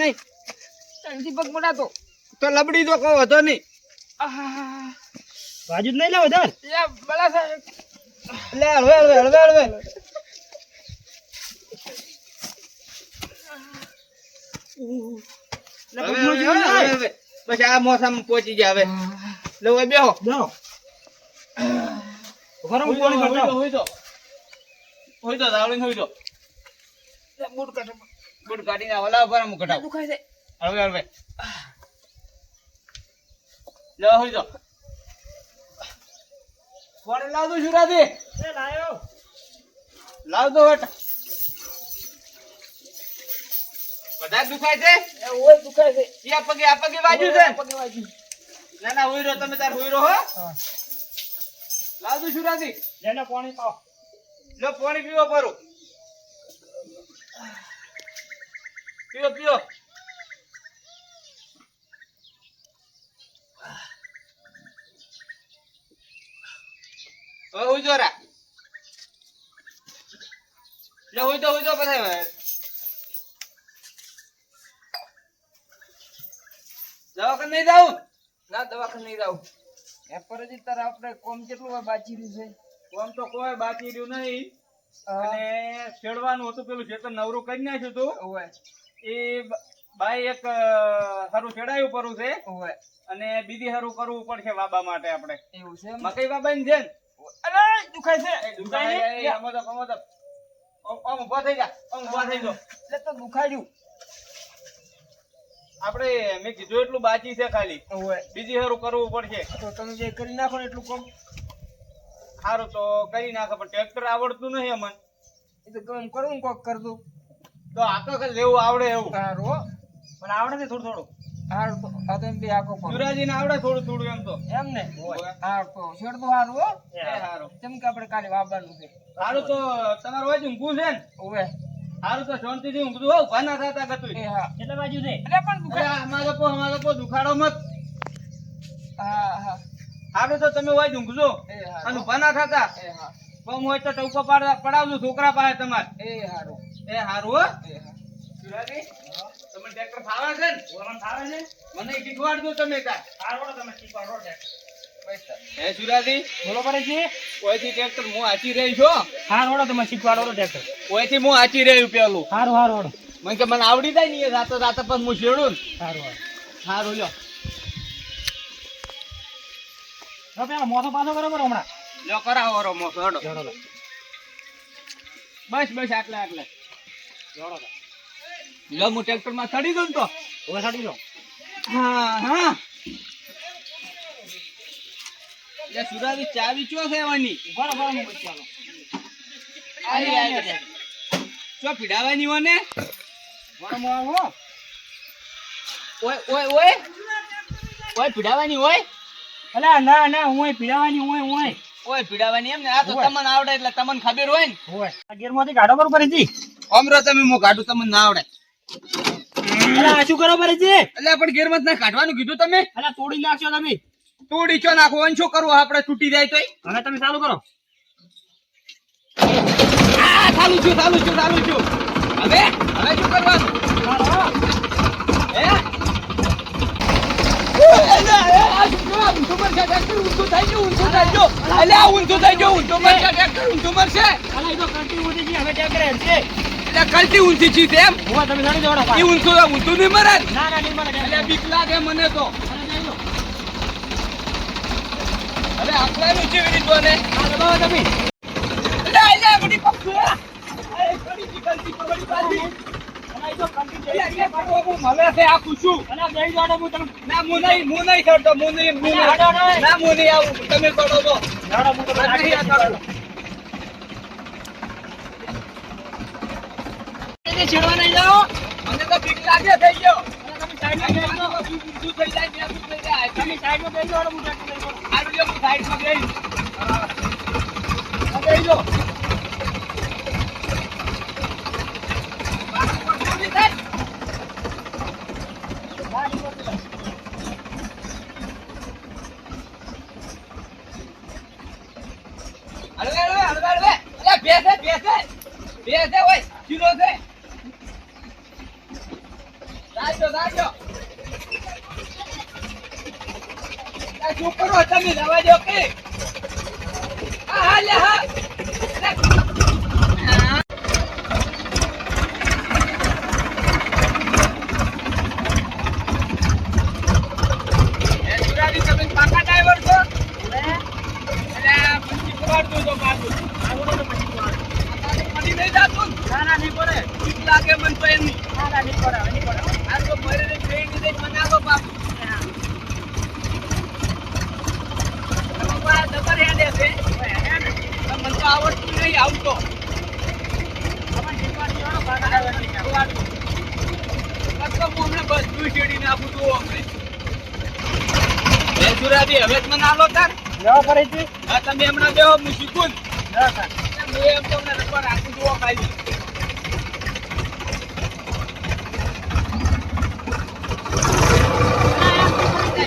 નહીં. ત્રણથી પગ મોટા તો તો લબડી તો કહો હતો નહીં. બાજુ જ નહીં લાવો દર બલા સાહેબ. લે હળવે હળવે હળવે હળવે. બસ આ મોસમ પહોંચી ગયા હવે. લો હવે બેહો. ગરમ પાણી ભરતો હોય તો. હોય તો હોય તો. બૂટ કાઢો. બૂટ કાઢીને ઓલા પર કઢાવ. દુખાય છે. હળવે હળવે લો હોય તો પાણી લાવ દો શુરાજી એ લાયો. લાવ દો હટ બધા જ દુખાય છે? એ ઓય દુખાય છે. ઈ આ પગે આ પગે વાજુ છે? પગે વાજુ ના ના હોય રહો તમે તાર હોય રહો હો. હા. લાવ દો શુરાજી લેને પાણી પાવ. લો પાણી પીવો પરું. પીવો પીઓ. હવે ઉજો રા. લે ઉજો ઉજો પછી દવાખાને નહીં જાઉં? ના દવાખાને નહીં જાઉં. એ પરજી તાર આપણે કોમ કેટલું હોય બાચી રહ્યું છે? કોમ તો કોઈ બાકી રહ્યું નહીં. અને છેડવાનું હતું પેલું ખેતર નવરું કરી નાખ્યું હતું. એ બ- એક સારું ચડાયું પરું છે. અને બીજી સારું કરવું પડશે બાબા માટે આપણે. એવું છે મકઈ બાબા છે ને? અરે દુખાય છે. આમાં થઈ જા. આમ થઈ એટલે તો દુખાડ્યું. આપણે મેં કીધું એટલું બાકી છે ખાલી. બીજી હારું કરવું પડશે. તો તમે જે કરી નાખો ને એટલું કમ. સારું તો કરી નાખે પણ ટ્રેક્ટર આવડતું નહીં અમને. એ તો કામ કરું ને કોક કર દઉં તો આખો કે લેવું આવડે એવું. સારું હો. પણ આવડે છે થોડું થોડું. હારું તો આ તો એમ બી આખો પણ સુરાજી ને આવડે થોડું થોડું એમ તો. એમ ને? હારું તો શેડ તો હારું હો. એ હારું. કેમ કે આપણે કાલે વાવવાનું છે? સારું તો તમારું હોય ઊંઘું છે ને? ઓવે સારું તો શાંતિથી ઊંઘતું હોવ ભાના થતા ગતું એ હા. કેટલા બાજુ છે? એટલે પણ દુખાય અમારે અમારે દુખાડો મત. હા હા. સારું તો તમે હોય ઊંઘજો એ અને હારું ના થતા એ હોય તો ટૌકો પાડ- પડાવજો છોકરા પાસે તમારે. એ હારું. એ હારું હો. સુરાજી તમને ટ્રેક્ટર ફાવે છે ને? ફાવે છે? મને શીખવાડજો તમે તાર તમે શીખવાડો પૈસા. હે સુરાજી બોલો પડે છે ટ્રેક્ટર હું આચી રહી છો? હાર ઓડો તમે શીખવાડો ટ્રેક્ટર. કોઈથી હું આચી રહ્યું પેલું? હારું હારું ઓડો મને કે મને આવડી જાય ને રાતે રાતે પણ હું છેડું ને. હારું હારું. સારું લ્યો. મોસો પાછો કરો બરો હમણાં. લ્યો કરાવો મોસો બસ બસ આટલે આટલે. લો. હું ટ્રેક્ટરમાં ચડી દઉં તો? હવે ચડી લો હા હા. એ સુરાજી ચાવી ચો સેવાની બરો બરો હું પછી આઈ આઈ. ચો પીડાવાની હોને બરો આવો. ઓય ઓય ઓય. ઓય પીડાવાની ઓય? અલા ના ના હું પીડાવાની હું ઓય પીડાવાની એમ ને? આ તો ઓય. તમને આવડે એટલે તમને ખબર હોય ને. હોય આ ગેરમાંથી ગાડો બરોબર છે અમરો તમે મો કાઢું તમને ના આવડે. અલા શું કરો બરેજી એટલે પણ ગેરમત ના કાઢવાનું કીધું તમે. અલા તોડી નાખશો તમે. તોડી છો નાખો. અને શું કરવું? આપણે તૂટી જાય તોય. હવે તમે ચાલુ કરો. આ ચાલુ છું ચાલુ છું ચાલુ છું હવે હવે શું કરવાનું? હે? ઊંધું થઈ ગયું, ઊંધું થઈ ગયું. અલે, આ ઊંધું થઈ ગયું, ઊંધું મરશે, ઊંધું મરશે. હવે કલટી ઊંધી ચી છે હું તમે સાડી જોડો ઈ ઊંધું ઊંધું નહીં મરે. ના ના નહીં મને એટલે બીક લાગે મને તો. હવે આખલાનું કેવી રીતનું ને આ દબાવો તમે. એટલે અલે, બધી પકડો. અરે, જી કલટી પકડી પાછી. તમે એ તો કંટી એટલે એટલે પાછું આખું મળે છે આખું શું અલા બેહી જોડો હું તમે ના હું નહીં હું નહીં કરતો હું નહીં હું નહીં. હાડો નહીં. ના હું નહીં આવું તમે કરો એને છેડવા નહીં જાઓ. મને તો બીક લાગે થઈ ગયો. સાઈડમાં બેસી જાઓ. ઊંધું થઈ જાય ને ઊંધું થઈ જાય તમે સાઈડમાં બેસી જાઓ, હું ટ્રેક્ટર લઈ જાઉં. આ વિડિયો હું સાઈડમાં બેહીશ. આ બેહી જાઓ. હળવે, હળવે, હળવે, હળવે. અલ્યા, ભેંસ છે, ભેંસ છે. ભેંસ છે, ઓય, શીરો છે. રાખજો, રાખજો. આ શું કરો તમે જવા દો કે હા હા. એ સુરાજી, તમે પાકા driver છો? અલ્યા, પછી પકડજો તો પાછું. તમારે પડી નહીં જાતું ને? બીક લાગે મને તો એની. આ તો ભરીને ટ્રેન દઈ મને આપો પાછું. તમે મારા જબર હેડે છે. પણ મને તો આવડતું નહીં આવતો કસ્ટમ હું હમણાં બધું શેડી નાખું છું અમે. એ સુરાજી, હવે જ મને આલો તાર. હા, તમે હમણાં બેહો, હું શીખું જ. હું એમ તમને રબર રાખું છું, ઓ ખાલી.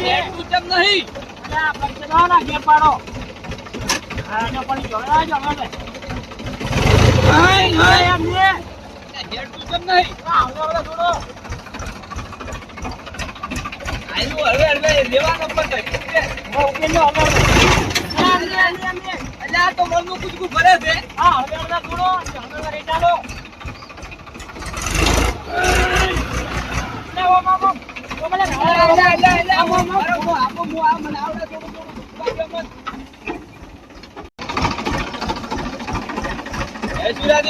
હેડતું કેમ નહીં? નહીં? પણ છે. અલ્યા, અલ્યા, અલ્યા, અલ્યા, આમ, આમ, મારો હું, આપો, હું, આ મને આવડે થોડું થોડું કૂદવા દો મને. એ સુરાજી,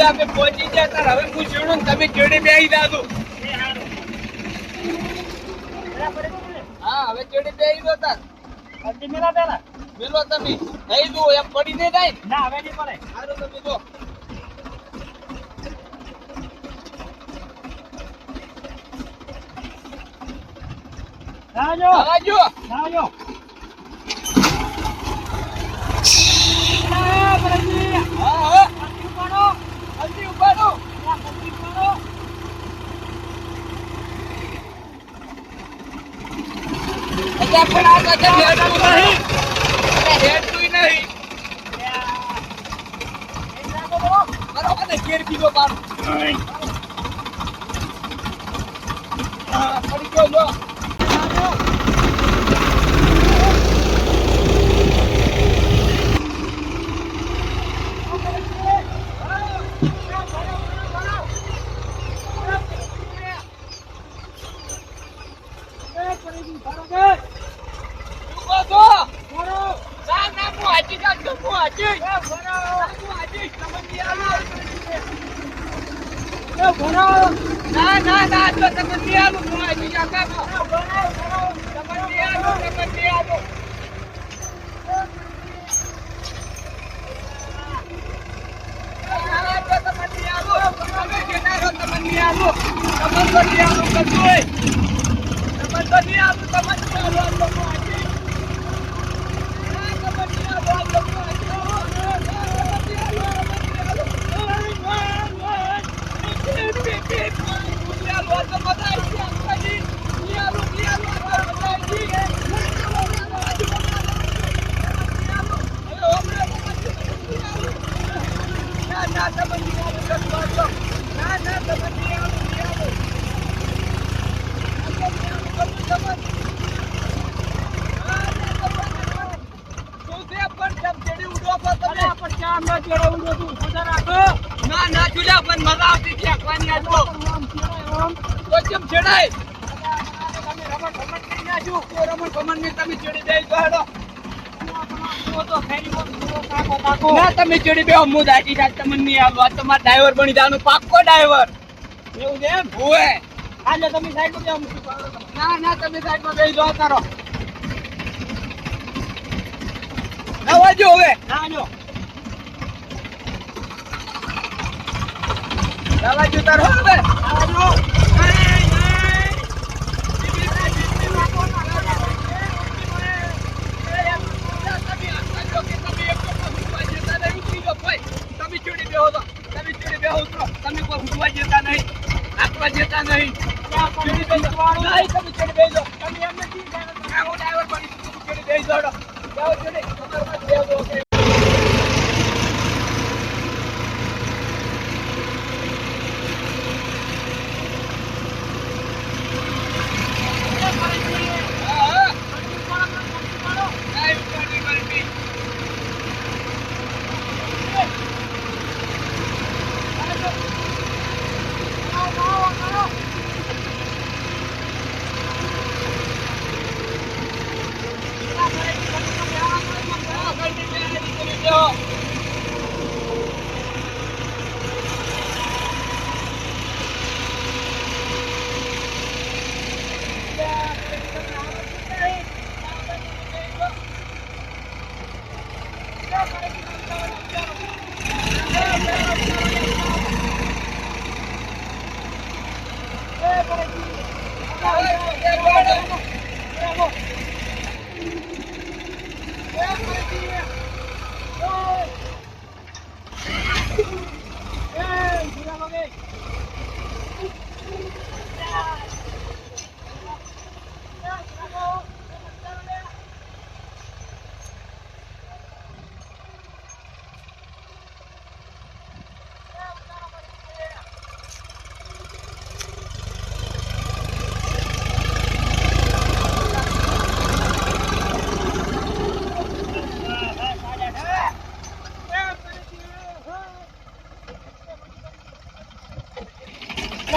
આપણે પહોંચી ગયા તાર. હવે ને તમે ચીડી બેસી જાજો. હા હવે ચીડી બેસી દો તાર. મેલો તમે. નહીં દો એમ પડી નહીં જાય ને? સારું તમે જો. આવાજો હા હા. અચ્છા પણ આ બધા હેડતું નહીં અરે હેડતું નહીં બરોબર ને ઘેર બીજો બાર હા, પડી ગયો જો ઊભો છો ના ના હું હાચી જાગજો હું હાચી હું હાચી તમને નહીં આલો. ના ના ના તો તમે નહીં આલો હું હાચી જાગા તમે નહીં આલો તમે નહીં આલો ના, તો તમે નહીં આલો. તમે જેના છો તમે નહીં આલો. તમે તો નહીં આલો કશુંય. તમે તો નહીં આલો, તમે જ નહીં આલો, આલો હું હાચી. ના ના ચૂલ્યા પણ મજા આવતી છે આખવાની આજ તો તો કેમ છેડાય તો રમણ ભમણની તમે ચડી બે તો હેડો ના તમે જોડી બે હું દાજી સાહેબ તમને નહીં આવું આ તમારા ડ્રાઈવર બની જવાનું પાક્કો ડ્રાઈવર એવું છે એમ? હોવે ના ના તમે સાઈડમાં બેસી જાઓ તારો. ના વાજો હવે. ના વાજો તારો. હવે. તમે બેહો ઉતરો તમે કોઈ ઉઠવા જતા નહીં આપવા જતા નહીં તમે ચડી બેસજો. તમે એમ નથી કહેતા. આ હું driver બની છું, તમે ચડી જાઓ ચડી. તમારે પાસે બેસજો, ઓકે. હા, હા. કાંઈ ઉપાડી કરવી. હા, કરવી બેસી કરી દો.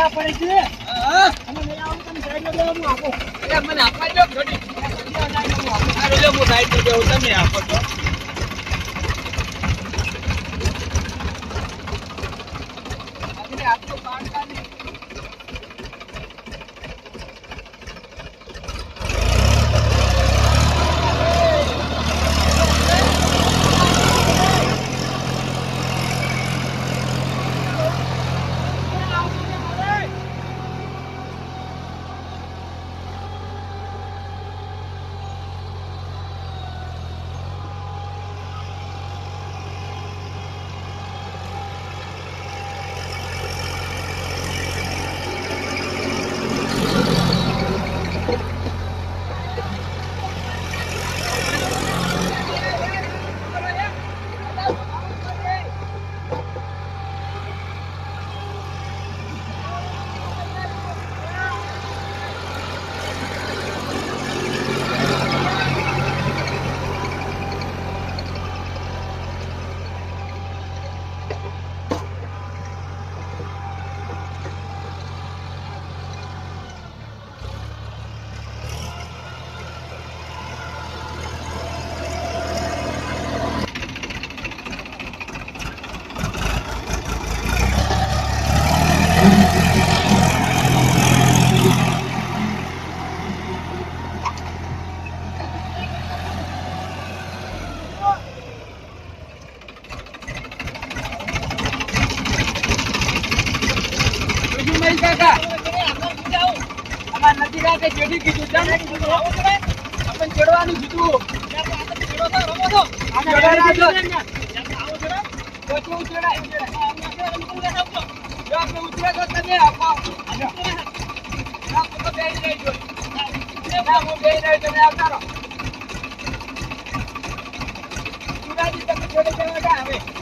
હા. અરે મને આપવા દો ઘડી. હું સાઈડ પર તમે આપો છો. આપણે આપણું પાડતા નહીં. બીજું નહીં કાકા. અમારે નથી કાકા, ચડી કીધું છે ને. આપણને ચડવાનું કીધું. ચડવાનું કીધું. પછી હું ચડાય. જો આપણે ઉતરે તો તમે આપો. ના, તો બેસી રહી છું. ના, હું બેસી રહી છું, તમે આવતા રહો. સુરાજી, તમે જોડે જવા જા હવે.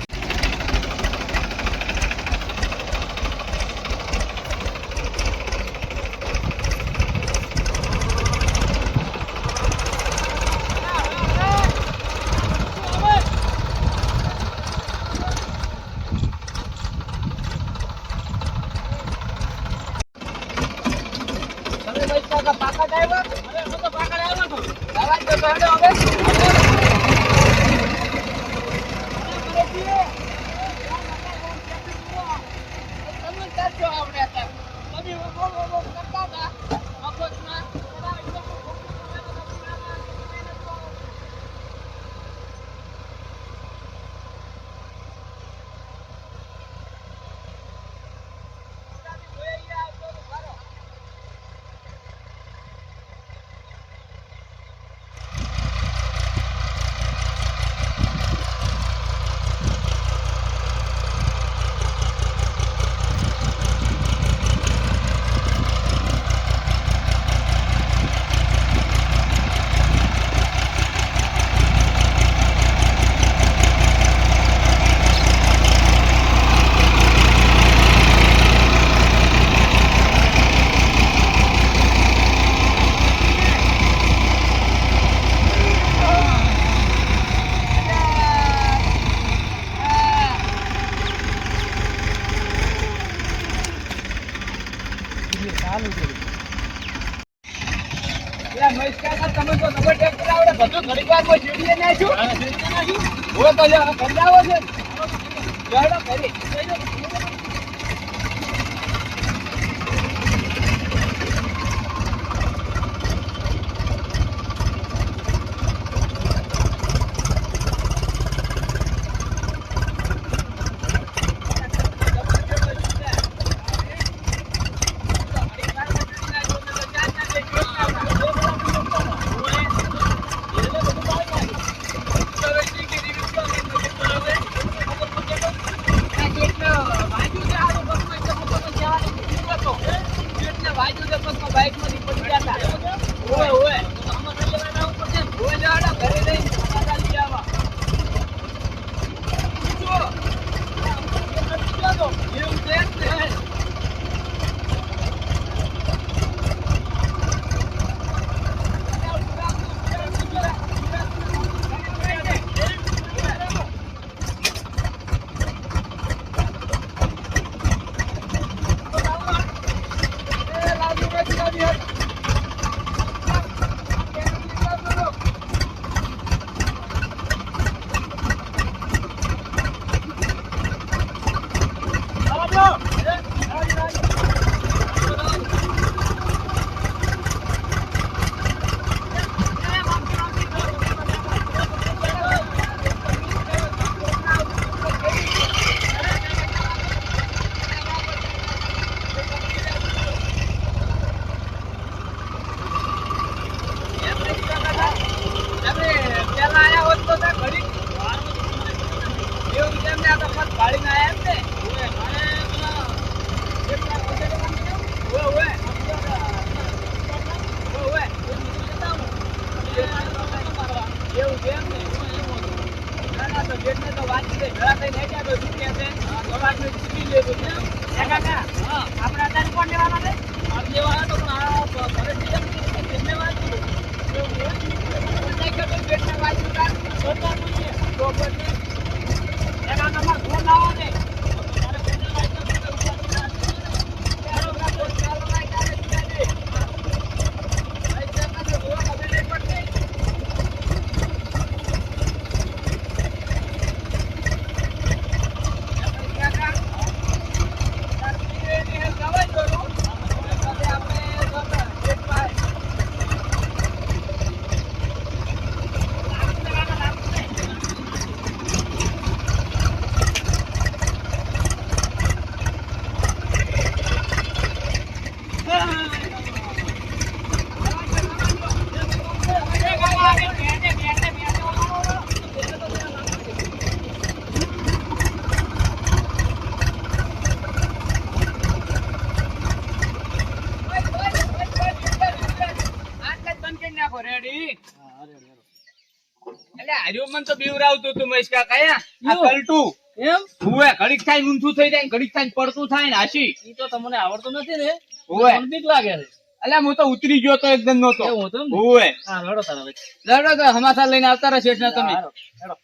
તો બીવરાવતો તું મહેશ કાકા આ? કલટું. એમ? હુવે ઘડીક થાય ને ઊંધું થઈ જાય ઘડીક થાય પડતું થાય ને આશી ઈ તો તમને આવડતું નથી ને. હુવે બીક લાગે છે. અલ્યા હું તો ઉતરી ગયો તો એકદમ નહોતો. ને? હુએ હા લડો તારા ભાઈ લડો તો હમાસા લઈને આવતા રહે શેઠ તમે. હારો, હેડો.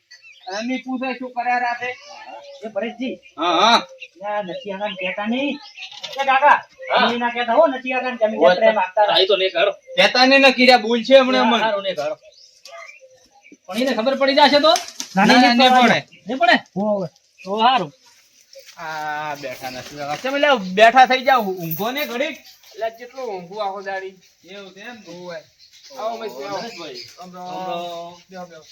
પૂછે શું કર્યા રાતે? એ પરેશજી. હા હા. આ નથી આગાન કહેતા નહીં. એ કાકા હા. ના કહેતા હો નથી આગાન તમે હોવે, પ્રેમ આપતા રહી. તો નહીં કરો. કહેતા ને કીડા ભૂલ છે હમણાં મને. હારો કરો. પણ એને ખબર પડી જશે તો? ના, ના, પડે. નહીં પડે? તો સારું આ બેઠા નથી. ચમ એટલે બેઠા થઈ જાવ ઊંઘો ને ઘડીક. એટલે જેટલું ઊંઘું આખો દાડી? એવું છે એમ? હોય. આવો મહેશભાઈ, આવો. બેહો, બેહો.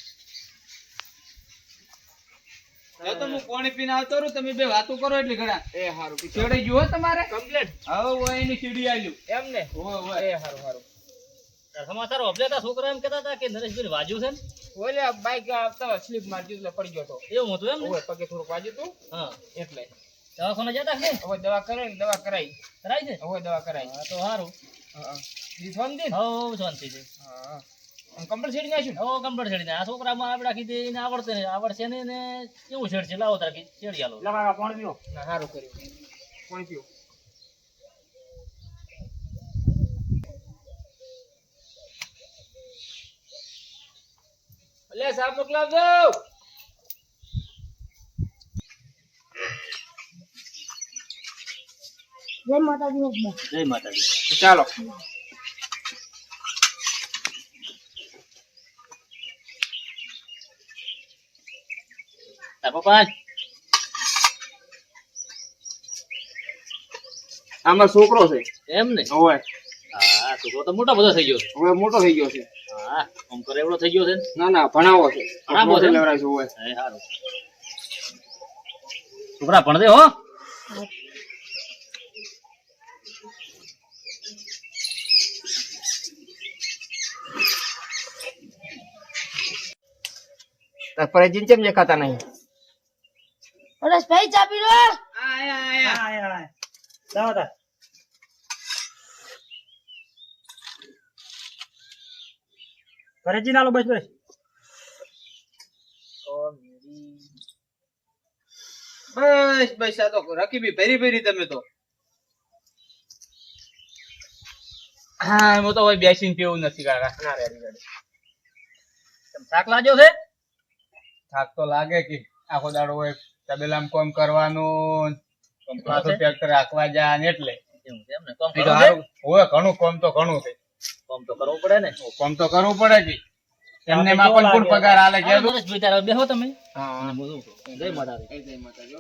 તો હું પાણી પીને આવતો રહું. તમે બે વાતો કરો એટલે ઘણા. એ સારું પીછો. છેડે તમારે. કમ્પ્લેટ. હવે એની સીડી આલ્યું. એમ ને હોય એ હારું હારું. તો સમાચાર વાપર્યા તા છોકરા એમ કહેતા હતા કે નરેશભાઈ વાજ્યું છે ને? ઓલે બાઈક આવતા સ્લીપ મારતી એટલે પડી ગયો તો એવું હતું એમ ને? ઓય પગે થોડુંક વાજ્યું તું હા. એટલે. દવાખાને જતા કે? હવે દવા કરાવી દવા કરાવી કરાઈ છે? હવે દવા કરાવી હા તો સારું. હા શાંતિ ને? હવ શાંતિ છે. હા આમ કમ્પલ છેડી નાખ્યું ને? હવ કમ્પ્લીટ છેડી આ છોકરામાં આપણે દે એને આવડશે ને આવડશે ને એને કેવું છેડ છે લાવો તારે છેડી આલો. લે કાકા પાણી પીઓ. ના સારું કર્યું. પાણી પીવું એટલે સાહેબ મોકલાવજો જય માતાજી જય માતાજી. ચાલો. ગોપાલ આમાં છોકરો છે. એમ ને? હવે હા છોકરો તો મોટો બધો થઈ ગયો હવે મોટો થઈ ગયો છે. હા આમ કરે એવડો થઈ ગયો છે ના? ના ભણાવો છે. ભણાવો છે? લેવડાવે છે હવે એ છોકરા ભણદે હો? તાર કેમ દેખાતા નહીં? પરેશભાઈ ચા પી લો. આયા આયા હા, હા, જાઓ તાર. પરેશજી બસ બસ. બસ બસ આ તો રકીબી ભરી ભરી તમે તો. હા હું તો હવે બેસીને પીવું નથી કાકા. ના રેડી રેડી તમ થાક લાગ્યો છે? થાક તો લાગે કે આખો દાડો હોય તબેલામ કોમ કરવાનું પાછું ટ્રેક્ટર રાખવા જાય એટલે. ને. હોય ઘણું કોમ તો ઘણું છે. કામ તો કરવું પડે ને. કોમ તો કરવું પડે જી. એમને માં પણ પગાર આલે તારે બેહો તમે. હા. જય માતા જય માતા જો